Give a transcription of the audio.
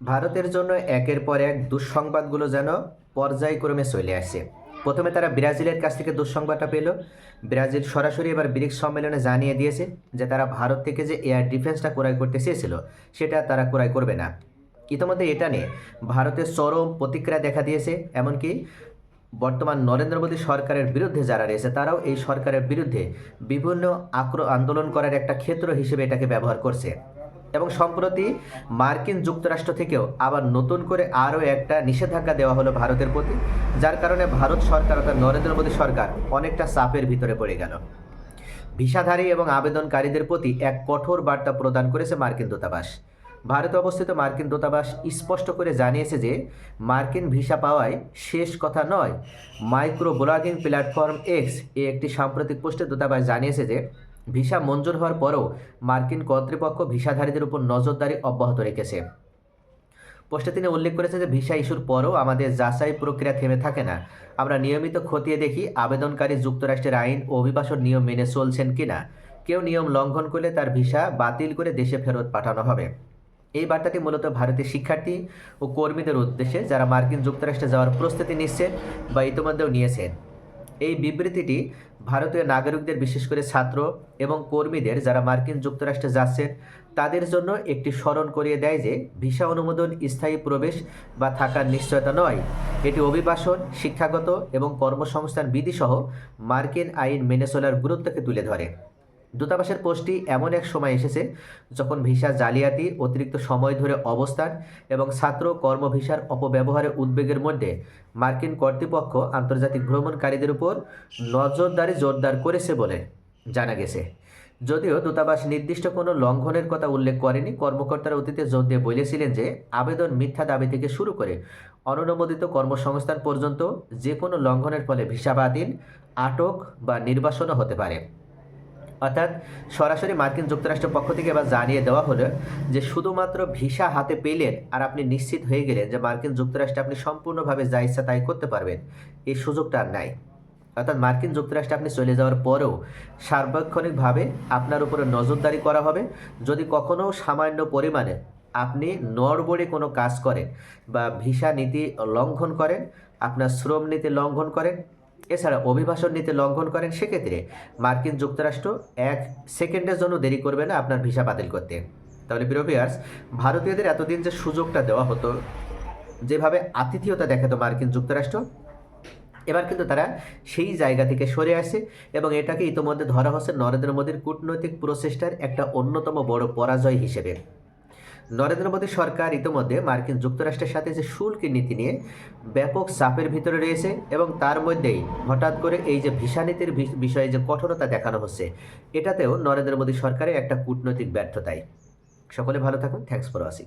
ভারতের জন্য একের পর এক দুঃসংবাদগুলো যেন পর্যায়ক্রমে চলে আসছে প্রথমে তারা ব্রাজিলের কাছ থেকে দুঃসংবাদটা পেল। ব্রাজিল সরাসরি এবার ব্রিক্স সম্মেলনে জানিয়ে দিয়েছে যে তারা ভারত থেকে যে এয়ার ডিফেন্সটা ক্রয় করতে চেয়েছিল, সেটা তারা ক্রয় করবে না। ইতিমধ্যে এটা নিয়ে ভারতের চরম প্রতিক্রিয়া দেখা দিয়েছে, এমনকি বর্তমান নরেন্দ্র মোদী সরকারের বিরুদ্ধে যারা রয়েছে, তারাও এই সরকারের বিরুদ্ধে বিভিন্ন আক্র, আন্দোলন করার একটা ক্ষেত্র হিসেবে এটাকে ব্যবহার করছে। এবং সম্প্রতি মার্কিন যুক্তরাষ্ট্র থেকেও আবার নতুন করে আরও একটা নিষেধাজ্ঞা দেওয়া হলো ভারতের প্রতি, যার কারণে ভারত সরকার অর্থাৎ নরেন্দ্র মোদী সরকার অনেকটা চাপের ভিতরে পড়ে গেল। ভিসাধারী এবং আবেদনকারীদের প্রতি এক কঠোর বার্তা প্রদান করেছে মার্কিন দূতাবাস। ভারতে অবস্থিত মার্কিন দূতাবাস স্পষ্ট করে জানিয়েছে যে, মার্কিন ভিসা পাওয়ায় শেষ কথা নয় মাইক্রো ব্লগিং প্ল্যাটফর্ম এক্স এ একটি সাম্প্রতিক পোস্টে দূতাবাস জানিয়েছে যে ভিসা মঞ্জুর হওয়ার পরও মার্কিন কর্তৃপক্ষ ভিসাধারীদের উপর নজরদারি অব্যাহত রেখেছে। পোস্টে তিনি উল্লেখ করেছে যে, ভিসা ইস্যুর পরও আমাদের যাচাই প্রক্রিয়া থেমে থাকে না। আমরা নিয়মিত খতিয়ে দেখি আবেদনকারী যুক্তরাষ্ট্রের আইন ও অভিবাসন নিয়ম মেনে চলছেন কিনা। কেউ নিয়ম লঙ্ঘন করলে তার ভিসা বাতিল করে দেশে ফেরত পাঠানো হবে। এই বার্তাটি মূলত ভারতের শিক্ষার্থী ও কর্মীদের উদ্দেশ্যে, যারা মার্কিন যুক্তরাষ্ট্রে যাওয়ার প্রস্তুতি নিচ্ছেন বা ইতিমধ্যেও নিয়েছেন। এই বিবৃতিটি ভারতীয় নাগরিকদের, বিশেষ করে ছাত্র এবং কর্মীদের যারা মার্কিন যুক্তরাষ্ট্রে যাচ্ছেন, তাদের জন্য একটি স্মরণ করিয়ে দেয় যে ভিসা অনুমোদন স্থায়ী প্রবেশ বা থাকার নিশ্চয়তা নয়। এটি অভিবাসন, শিক্ষাগত এবং কর্মসংস্থান বিধিসহ মার্কিন আইন মেনে চলার গুরুত্বকে তুলে ধরে। দূতাবাসের পোস্টটি এমন এক সময় এসেছে যখন ভিসা জালিয়াতি, অতিরিক্ত সময় ধরে অবস্থান এবং ছাত্র কর্ম ভিসার অপব্যবহারের উদ্বেগের মধ্যে মার্কিন কর্তৃপক্ষ আন্তর্জাতিক ভ্রমণকারীদের উপর নজরদারি জোরদার করেছে বলে জানা গেছে। যদিও দূতাবাস নির্দিষ্ট কোনো লঙ্ঘনের কথা উল্লেখ করেনি, কর্মকর্তারা অতীতে জোর দিয়ে বলেছিলেন যে আবেদন মিথ্যা দাবি থেকে শুরু করে অননুমোদিত কর্মসংস্থান পর্যন্ত যে কোনো লঙ্ঘনের ফলে ভিসা বাতিল, আটক বা নির্বাসনও হতে পারে। অর্থাৎ সরাসরি মার্কিন যুক্তরাষ্ট্রের পক্ষ থেকে এবার জানিয়ে দেওয়া হলো যে শুধুমাত্র ভিসা হাতে পেলেন আর আপনি নিশ্চিত হয়ে গেলেন যে মার্কিন যুক্তরাষ্ট্রে আপনি সম্পূর্ণভাবে যা ইচ্ছা তাই করতে পারবেন। এই সুযোগটা আর নাই। অর্থাৎ মার্কিন যুক্তরাষ্ট্রে আপনি চলে যাওয়ার পরেও সার্বক্ষণিকভাবে আপনার উপরে নজরদারি করা হবে। যদি কখনও সামান্য পরিমাণে আপনি নড়বড়ে কোনো কাজ করেন বা ভিসা নীতি লঙ্ঘন করেন, আপনার শ্রম নীতি লঙ্ঘন করেন এছাড়া অভিবাসন নীতি লঙ্ঘন করেন, সেক্ষেত্রে মার্কিন যুক্তরাষ্ট্র এক সেকেন্ডের জন্য দেরি করবে না আপনার ভিসা বাতিল করতে। তাহলে বিরোভিয়ার্স ভারতীয়দের এতদিন যে সুযোগটা দেওয়া হতো, যেভাবে আতিথেয়তা দেখাতো মার্কিন যুক্তরাষ্ট্র, এবার কিন্তু তারা সেই জায়গা থেকে সরে আসে এবং এটাকে ইতোমধ্যে ধরা হচ্ছে নরেন্দ্র মোদীর কূটনৈতিক প্রচেষ্টার একটা অন্যতম বড় পরাজয় হিসেবে। নরেন্দ্র মোদী সরকার ইতিমধ্যে মার্কিন যুক্তরাষ্ট্রের সাথে যে শুল্ক নীতি নিয়ে ব্যাপক চাপের ভিতরে রয়েছে এবং তার মধ্যেই হঠাৎ করে এই যে ভিসা নীতির বিষয়ে যে কঠোরতা দেখানো হচ্ছে, এটাতেও নরেন্দ্র মোদী সরকারের একটা কূটনৈতিক ব্যর্থতাই। সকলে ভালো থাকুন। Thanks for watching